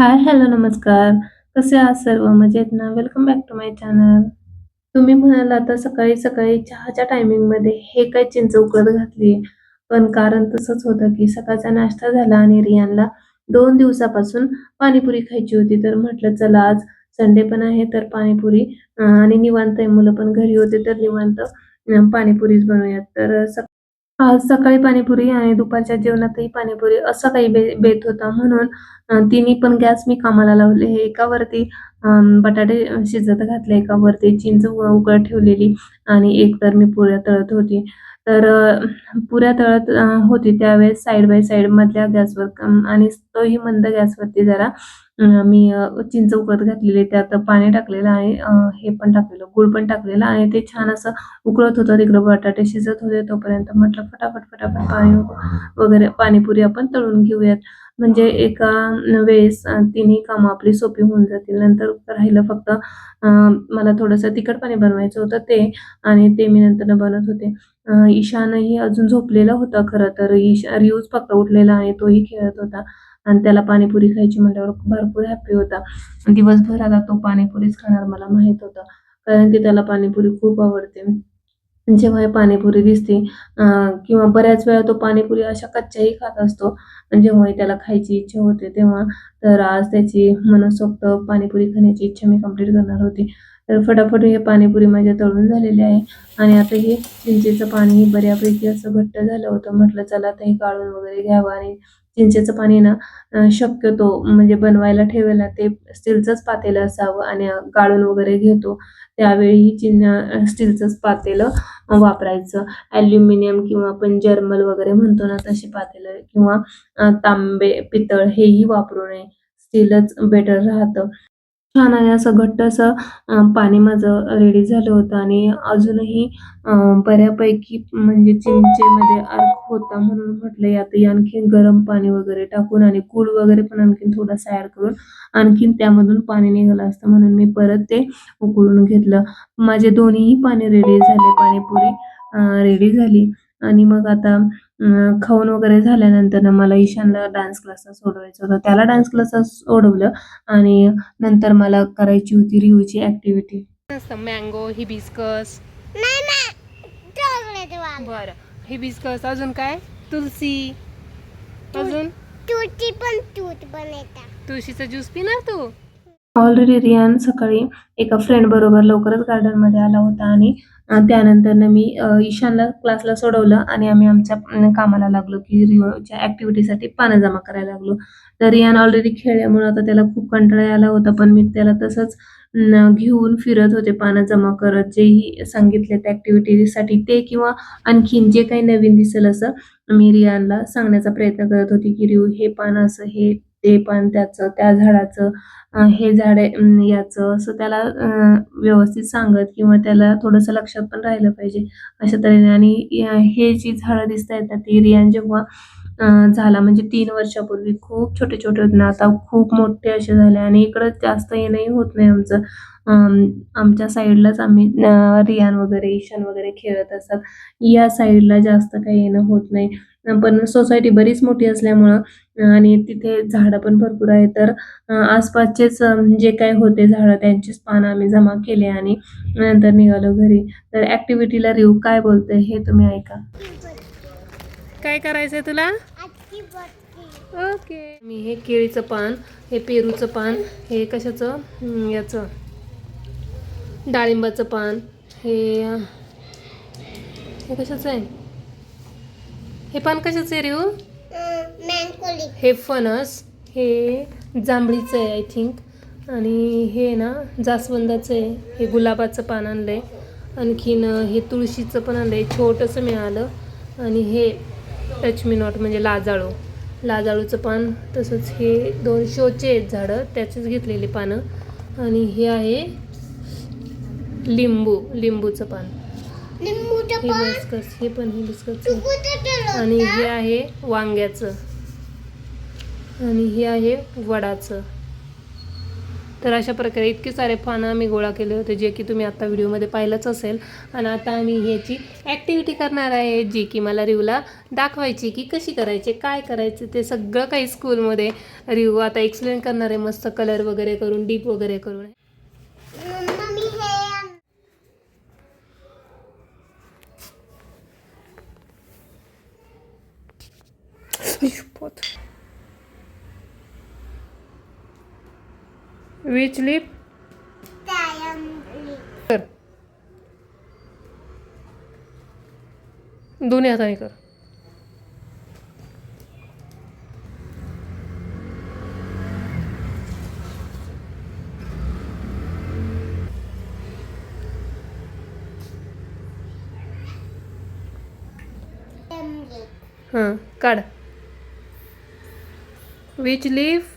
हाय, hello, नमस्कार. कसे आहात सर्व? मजेत ना? Welcome back to my channel. तुम्ही म्हणाला तर सकाळी-सकाळी चहाच्या टायमिंगमध्ये हे काय चिंच उकळत घातली. पण कारण तसंच होतं, की सकाळचा नाश्ता झाला आणि रियानला दोन दिवसापासून पाणीपुरी खायची होती. तर म्हटलं चला आज संडे पण आहे तर पाणीपुरी आणि निवांत आहे. मुलं पण घरी होते तर निवांत पाणीपुरीच बनवूयात. तर स आज सकाळी पाणीपुरी आणि दुपारच्या जेवणातही पाणीपुरी असा काही बे बेत होता म्हणून तिन्ही पण गॅस मी कामाला लावले. एकावरती बटाटे शिजत घातले, एकावरती चिंच उकळ ठेवलेली आणि एक तर मी पुऱ्या तळत होती. तर पुऱ्या तळत होती त्यावेळेस साइड बाय साइड मधल्या गॅसवर आणि तोही मंद गॅसवरती जरा मी चिंच उकळत घातलेली. त्यात पाणी टाकलेलं आहे. अ, हे पण टाकलेलं, गूळ पण टाकलेलं आहे ते छान असं उकळत होतं. तिकडं बटाटे शिजत होते तोपर्यंत म्हटलं फटाफट, फटाफट पाणी वगैरे पाणीपुरी आपण तळून घेऊयात. म्हणजे एका वेळेस तिन्ही कामं आपली सोपी होऊन जातील. नंतर राहिलं फक्त मला थोडंसं तिखट पाणी बनवायचं होतं ते आणि ते मी नंतर बनवत होते. ईशानही अजून झोपलेला होता खरं तर. ईशा रियूच फक्त उठलेला आहे तोही खेळत होता आणि त्याला पाणीपुरी खायची म्हटल्यावर भरपूर हॅप्पी होता. दिवसभर आता तो पाणीपुरीच खाणार मला माहीत होतं. कारण की त्याला पाणीपुरी खूप आवडते. जेव्हा हे पाणीपुरी दिसते किंवा बऱ्याच वेळा तो पाणीपुरी अशा कच्च्याही खात असतो. जेव्हाही त्याला खायची इच्छा होते तेव्हा. तर आज त्याची मनसोक्त पाणीपुरी खाण्याची इच्छा मी कंप्लीट करणार होती. तर फटाफट हे पाणीपुरी माझ्या तळून झालेली आहे आणि आता हे चिंचेचं पाणी बऱ्यापैकी असं घट्ट झालं होतं. म्हटलं चला आता हे गाळून वगैरे घ्यावं आणि चिंचेचं पाणी ना शक्यतो म्हणजे बनवायला ठेवायला ते स्टीलचंच पातेलं असावं आणि गाळून वगैरे घेतो त्यावेळी चिन्ह स्टीलचंच पातेलं वापरायचं. ॲल्युमिनियम किंवा आपण जर्मल वगैरे म्हणतो ना तशी पातेलं किंवा तांबे, पितळ हेही वापरू नये. स्टीलच बेटर राहतं. छान आहे असं घट्ट असं अ, पाणी माझं रेडी झालं होतं आणि अजूनही अ, बऱ्यापैकी म्हणजे चिंचेमध्ये अर्क होता म्हणून म्हटलं यात आणखीन गरम पाणी वगैरे टाकून आणि कूळ वगैरे पण आणखीन थोडासा ॲड करून आणखीन त्यामधून पाणी निघालं असतं म्हणून मी परत ते उकळून घेतलं. माझे दोन्हीही पाणी रेडी झाले. पाणीपुरी रेडी झाली आणि मग आता अ, खाऊन वगैरे झाल्यानंतर मला ईशानला डान्स क्लासला सोडवायचं होतं. त्याला डान्स क्लासला सोडवलं आणि नंतर मला करायची होती रिहूची ॲक्टिव्हिटी. मँगो हिबिस्कस नाही नाही. चॉकलेट वाला बरं. हिबिस्कस अजून काय? तुलसी. अजून? तुटी पण तूट बनवता. तुळशीचा ज्यूस पिणार तू? ऑलरेडी रियान सकाळी एका फ्रेंड बरोबर लवकरच गार्डनमध्ये आला होता आणि त्यानंतरनं मी ईशानला क्लासला सोडवलं आणि आम्ही आमच्या कामाला लागलो की रिओच्या ॲक्टिव्हिटीसाठी पानं जमा करायला लागलो. तर रियान ऑलरेडी खेळल्यामुळं आता त्याला खूप कंटाळा आला होता. पण मी त्याला तसंच घेऊन फिरत होते पानं जमा करत. जेही सांगितलेत ॲक्टिव्हिटीसाठी ते किंवा आणखीन जे काही नवीन दिसेल असं मी रियानला सांगण्याचा प्रयत्न करत होती की रिओ हे पान असं, हे ते पण त्याचं, त्या झाडाचं, अ, हे झाड याचं असं त्याला अ, व्यवस्थित सांगत किंवा त्याला थोडंसं लक्षात पण राहिलं पाहिजे अशा तऱ्हेने आणि हे जी झाडं दिसतायत ना ती रियान जेव्हा अ, झाला म्हणजे तीन वर्षापूर्वी खूप छोटे-छोटे होते ना आता खूप मोठे असे झाले आणि इकडं जास्त येणंही होत नाही आमचं. आमच्या साईडलाच आम्ही रियान वगैरे, ईशान वगैरे खेळत असतात. या साईडला जास्त काही येणं होत नाही. पण सोसायटी बरीच मोठी असल्यामुळं आणि तिथे झाडं पण भरपूर आहेत. तर आसपासचेच जे काही होते झाडं त्यांचीच पानं आम्ही जमा केली आणि नंतर निघालो घरी. तर ॲक्टिव्हिटीला रिऊ काय बोलते हे तुम्ही ऐका. काय करायचंय तुला ओके मी हे केळीचं पान हे पेरूचं पान हे कशाचं याचं डाळिंबाचं पान हे हे कशाचं आहे? हे पान कशाचं आहे रेऊ हे फणस हे जांभळीचं आहे आय थिंक आणि हे ना जास्वंदाचं आहे. हे गुलाबाचं पान आणलं आहे आणखीन हे तुळशीचं पण आणलं आहे छोटंसं मिळालं. आणि हे टच मी नॉट म्हणजे लाजाळू. लाजाळूचं पान तसंच हे दोन शोचे आहेत झाडं. त्याचीच घेतलेली पानं. आणि हे आहे लिंबू लिंबूचं पान. हे हे पण हे आणि? हे आहे वांग्याचं. आणि हे आहे वडाचं. तर अशा प्रकारे इतके सारे पानं आम्ही गोळा केले होते जे की तुम्ही आता व्हिडिओमध्ये पाहिलंच असेल. आणि आता आम्ही ह्याची ॲक्टिव्हिटी करणार आहे जी की मला रिवला दाखवायची की कशी करायची काय करायचं ते सगळं काही स्कूलमध्ये रिव आता एक्सप्लेन करणार आहे मस्त कलर वगैरे करून डीप वगैरे करून. Which lip Triangle. कर दोन्ही हाताने कर. हाँ काढ which leaf.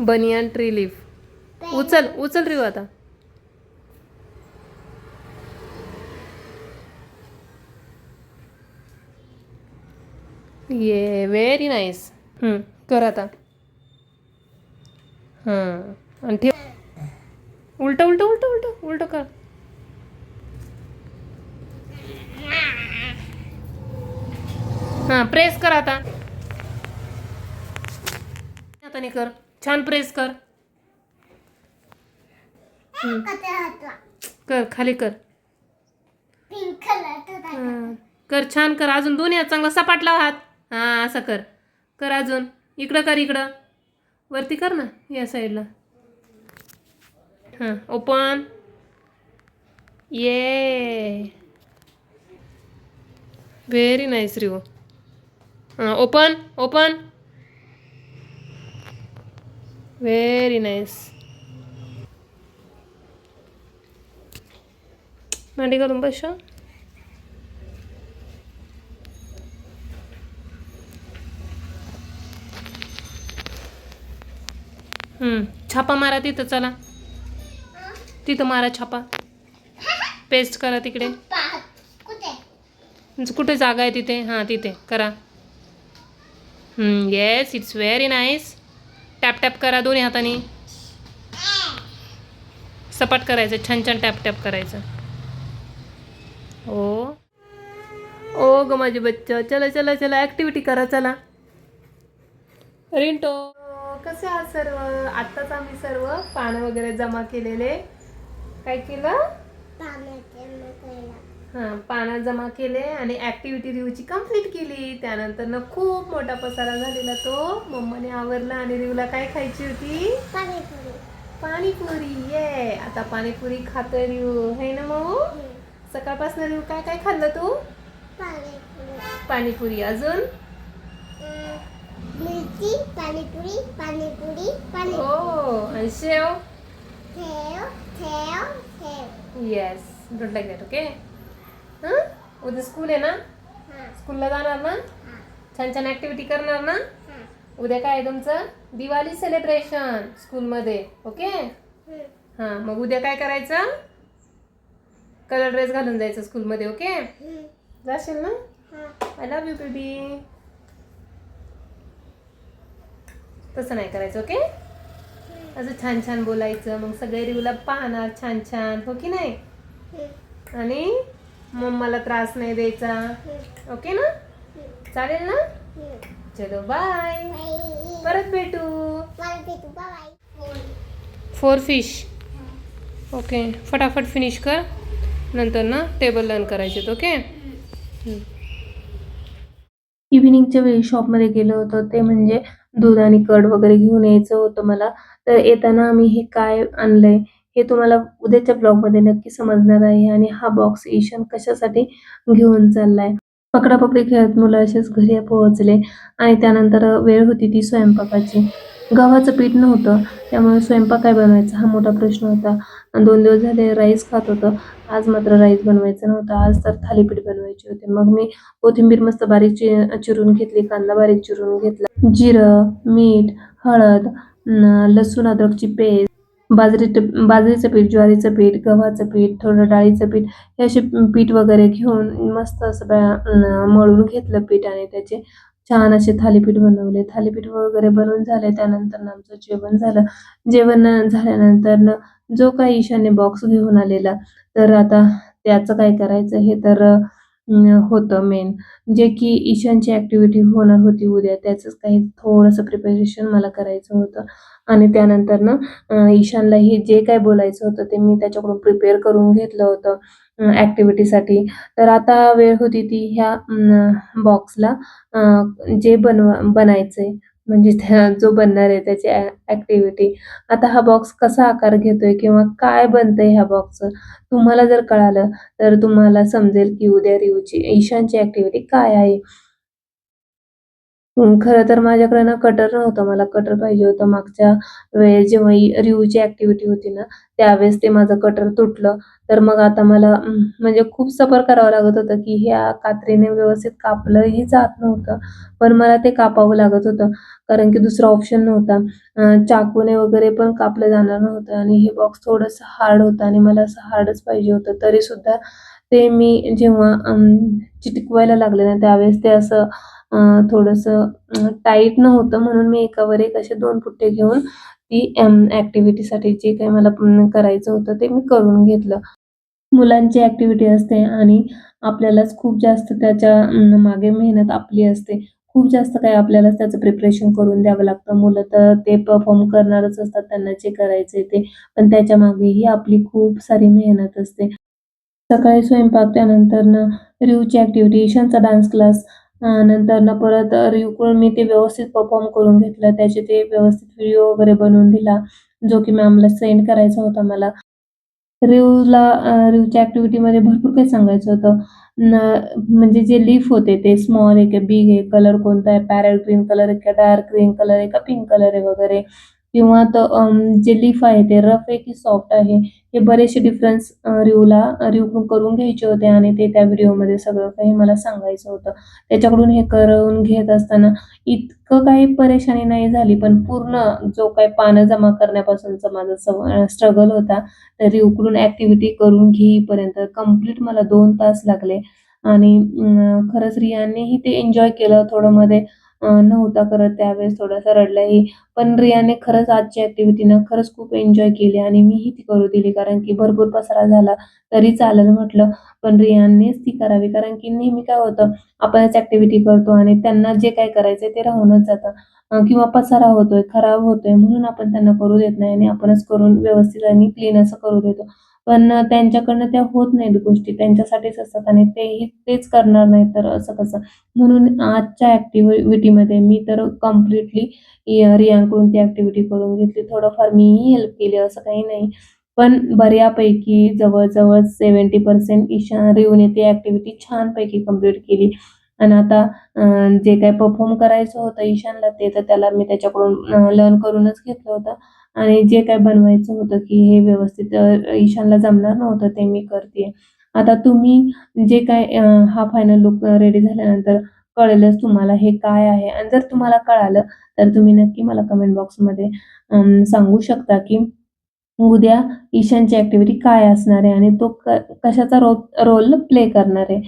Banyan tree leaf उचल उचल रिव आता ये व्हेरी नाईस कर आता. हां आणि ठेव. उलट उलट उलट उलट उलट कर. हां प्रेस कर आता. हाताने कर. छान प्रेस कर? कर खाली कर. हां. कर छान कर. अजून दोन्ही हात चांगला सपाट लाव हात. हां असं कर. कर अजून. इकडं कर इकडं. वरती कर ना या साईडला हां ओपन ये व्हेरी नाईस रिओ हां ओपन ओपन व्हेरी नाईस मांडी घालून बस छापा मारा तिथं चला तिथं मारा छापा पेस्ट करा तिकडे पा- कुठे जागा आहे तिथे हां तिथे करा yes it's very nice tap tap करा दोन्ही हाताने. सपाट करायचं छान छान टॅप टॅप करायचं. ओ. ओ ग माझे बच्चा चला चला चला ॲक्टिव्हिटी करा चला. रिंटो. कसे आहात सर्व? आत्ताच आम्ही सर्व पानं वगैरे जमा केलेले. काय केलं. पानं जमा केले आणि ॲक्टिव्हिटी रिव्हची कंप्लीट केली. त्यानंतर ना खूप मोठा पसारा झालेला तो. मम्माने आवरला आणि रिव्हला काय खायची होती? पाणीपुरी. पाणीपुरी ये आता पाणीपुरी खातोय रिव्ह है ना मऊ. सकाळपासून रिव्ह काय काय खाल्लं तू? पाणीपुरी. पाणीपुरी. अजून? मिरची पाणीपुरी पाणीपुरी पाणी हो आणि शेव? ठेव ठेव ठेव yes don't like that okay उद्या स्कूल आहे ना स्कूलला जाणार ना? छान छान ॲक्टिव्हिटी करणार ना? उद्या काय आहे तुमचं? दिवाळी सेलिब्रेशन स्कूलमध्ये ओके. हां मग उद्या काय करायचं? कलर ड्रेस घालून जायचं स्कूलमध्ये ओके. जाशील ना? आय लव्ह यू बेबी तसं नाही करायचं ओके असं छान छान बोलायचं मग सगळे रिवला पाहणार छान छान हो की नाही. आणि मम्माला त्रास नाही द्यायचा. ओके ना? चालेल ना. चलो बाय. परत भेटू. फोर फिश ओके फटाफट फिनिश कर. नंतर ना टेबल लर्न करायचे ओके इव्हिनिंगच्या वेळी शॉपमध्ये गेलो होतो ते म्हणजे दूध आणि कड वगैरे घेऊन यायचं होतं मला. तर येताना आम्ही हे काय आणलंय? हे तुम्हाला उद्याच्या ब्लॉगमध्ये नक्की समजणार आहे आणि हा बॉक्स ईशान कशासाठी घेऊन चाललाय. पकडापकडी खेळत मुलं असेच घरी पोहोचले आणि त्यानंतर वेळ होती ती स्वयंपाकाची. गव्हाचं पीठ नव्हतं त्यामुळे स्वयंपाक काय बनवायचा हा मोठा प्रश्न होता. आणि दोन दिवस झाले राईस खात होतं. आज मात्र राईस बनवायचं नव्हतं आज तर थालीपीठ बनवायचे होते. मग मी कोथिंबीर मस्त बारीक चि- चिरून घेतली कांदा बारीक चिरून घेतला. जिरं मीठ हळद लसूण अद्रकची पेस्ट बाजरीचं बाजरीचं पीठ ज्वारीचं पीठ गव्हाचं पीठ थोडं डाळीचं पीठ हे असे पीठ वगैरे घेऊन मस्त असं मळून घेतलं पीठ आणि त्याचे छान असे थालीपीठ बनवले. थालीपीठ वगैरे बनवून झाले त्यानंतर आमचं जेवण झालं. जेवण झाल्यानंतर जो काही ईशान्य बॉक्स घेऊन आलेला तर आता त्याचं काय करायचं हे तर होतं मेन जे की ईशानची ॲक्टिव्हिटी होणार होती उद्या त्याचंच काही थोडंसं प्रिपरेशन मला करायचं होतं. आणि त्यानंतर ना ईशानलाही जे काय बोलायचं होतं ते मी त्याच्याकडून प्रिपेअर करून घेतलं होतं ॲक्टिव्हिटीसाठी तर आता वेळ होती ती ह्या बॉक्सला जे बनवा बनायचंय म्हणजे त्या जो बनणार आहे त्याची ॲक्टिव्हिटी आता हा बॉक्स कसा आकार घेतोय किंवा काय बनतंय ह्या बॉक्सचं तुम्हाला जर कळालं तर तुम्हाला समजेल की उद्या रिवची ईशानची ॲक्टिव्हिटी काय आहे? खरं तर माझ्याकडे ना कटर नव्हतं. मला कटर पाहिजे होतं. मागच्या वेळेस जेव्हा इ- ऍक्टिव्हिटी होती ना त्यावेळेस ते माझं कटर तुटलं. तर मग आता मला म्हणजे खूप सफर करावं लागत होतं की ह्या कात्रीने व्यवस्थित कापलंही जात नव्हतं. पण मला ते कापावं लागत होतं. कारण की दुसरा ऑप्शन नव्हता. चाकूने वगैरे पण कापलं जाणार नव्हतं. आणि हे बॉक्स थोडंसं हार्ड होतं आणि मला असं हार्डच पाहिजे होतं. तरीसुद्धा ते मी जेव्हा चिटकवायला लागले ना त्यावेळेस ते असं थोडस टाईट नव्हतं म्हणून मी एकावर एक असे दोन पुट्टे घेऊन ती ऍक्टिव्हिटी साठी जे काही मला करायचं होतं ते मी करून घेतलं. मुलांची ऍक्टिव्हिटी असते आणि आपल्यालाच खूप जास्त त्याच्यामागे मेहनत आपली असते. खूप जास्त काही आपल्यालाच त्याचं प्रिपरेशन करून द्यावं लागतं. मुलं तर ते परफॉर्म करणारच असतात त्यांना जे करायचे ते. पण त्याच्या मागेही आपली खूप सारी मेहनत असते. सकाळी स्वयंपाक त्यानंतर ना रिवची ॲक्टिव्हिटी ईशानचा डान्स क्लास नंतर परत रिऊकडून मी ते व्यवस्थित परफॉर्म करून घेतलं. त्याचे ते व्यवस्थित व्हिडिओ वगैरे बनवून दिला जो की मॅमला सेंड करायचा होता मला. रिऊला अ, ॲक्टिव्हिटीमध्ये भरपूर काही सांगायचं होतं. म्हणजे जे लीफ होते ते स्मॉल आहे का बिग आहे कलर कोणता आहे? पॅरेट ग्रीन कलर आहे का? डार्क ग्रीन कलर आहे का? पिंक कलर आहे वगैरे. किंवा तर जे लीफ आहे ते रफ आहे की सॉफ्ट आहे हे बरेचसे डिफरन्स रिव्हला रिव्ह करून घ्यायचे होते आणि ते त्या व्हिडिओमध्ये सगळं काही मला सांगायचं होतं. त्याच्याकडून हे करून घेत असताना इतकं काही परेशानी नाही झाली पण पूर्ण जो काही पानं जमा करण्यापासूनचा माझा स्ट्रगल होता तर रिव्हकडून ॲक्टिव्हिटी करून घेईपर्यंत कंप्लीट मला दोन तास लागले. आणि खरंच रियानेही ते एन्जॉय केलं थोडं मध्ये. नव्हता करत त्यावेळेस थोडासा रडलाही. पण रियाने खरंच आजची ॲक्टिव्हिटीनं खरंच खूप एन्जॉय केली आणि मीही ती करू दिली. कारण की भरपूर पसारा झाला तरी चालेल म्हटलं. पण रियानेच ती करावी. कारण की नेहमी काय होतं आपणच ऍक्टिव्हिटी करतो आणि त्यांना जे काय करायचं ते राहूनच जातं. किंवा पसारा होतोय खराब होतोय म्हणून आपण त्यांना करू देत नाही आणि आपणच करून व्यवस्थित आणि क्लीन असं करू देतो. पण त्यांच्याकडनं त्या होत नाहीत गोष्टी. त्यांच्यासाठीच असतात आणि तेही तेच करणार नाही तर असं कसं? म्हणून आजच्या ॲक्टिव्हिटीमध्ये मी तर कम्प्लिटली रियांकडून ती ॲक्टिव्हिटी करून घेतली. थोडंफार मीही हेल्प केली असं काही नाही. पण बऱ्यापैकी जवळजवळ सेवन्टी पर्सेंट ईशा रिवने ती ॲक्टिव्हिटी छानपैकी कंप्लीट केली. आणि आता जे काही परफॉर्म करायचं होतं ईशानला ते तर त्याला मी त्याच्याकडून लर्न करूनच घेतलं होतं. आणि जे काय बनवायचं होतं की हे व्यवस्थित ईशानला जमणार नव्हतं ते मी करते. आता तुम्ही जे काय हा फायनल लुक रेडी झाल्यानंतर कळेलच तुम्हाला हे काय आहे. आणि जर तुम्हाला कळालं तर तुम्ही नक्की मला कमेंट बॉक्समध्ये सांगू शकता की उद्या ईशानची ॲक्टिव्हिटी काय असणार आहे आणि तो क कशाचा रो रोल प्ले करणार आहे.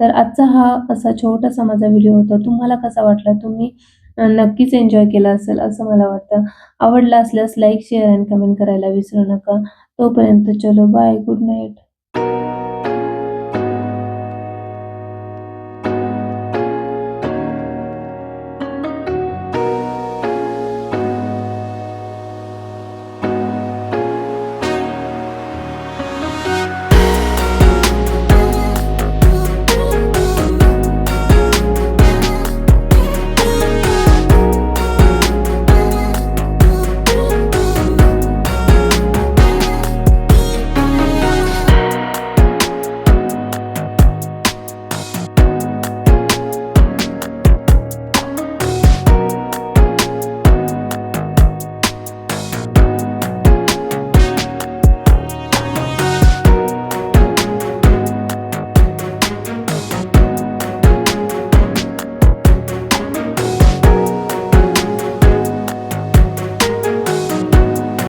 तर आजचा हा असा छोटासा माझा व्हिडिओ होता. तुम्हाला कसा वाटला? तुम्ही नक्कीच एन्जॉय केला असेल असं मला वाटतं. आवडला असल्यास लाईक शेअर अँड कमेंट करायला विसरू नका. तोपर्यंत चलो बाय गुड नाईट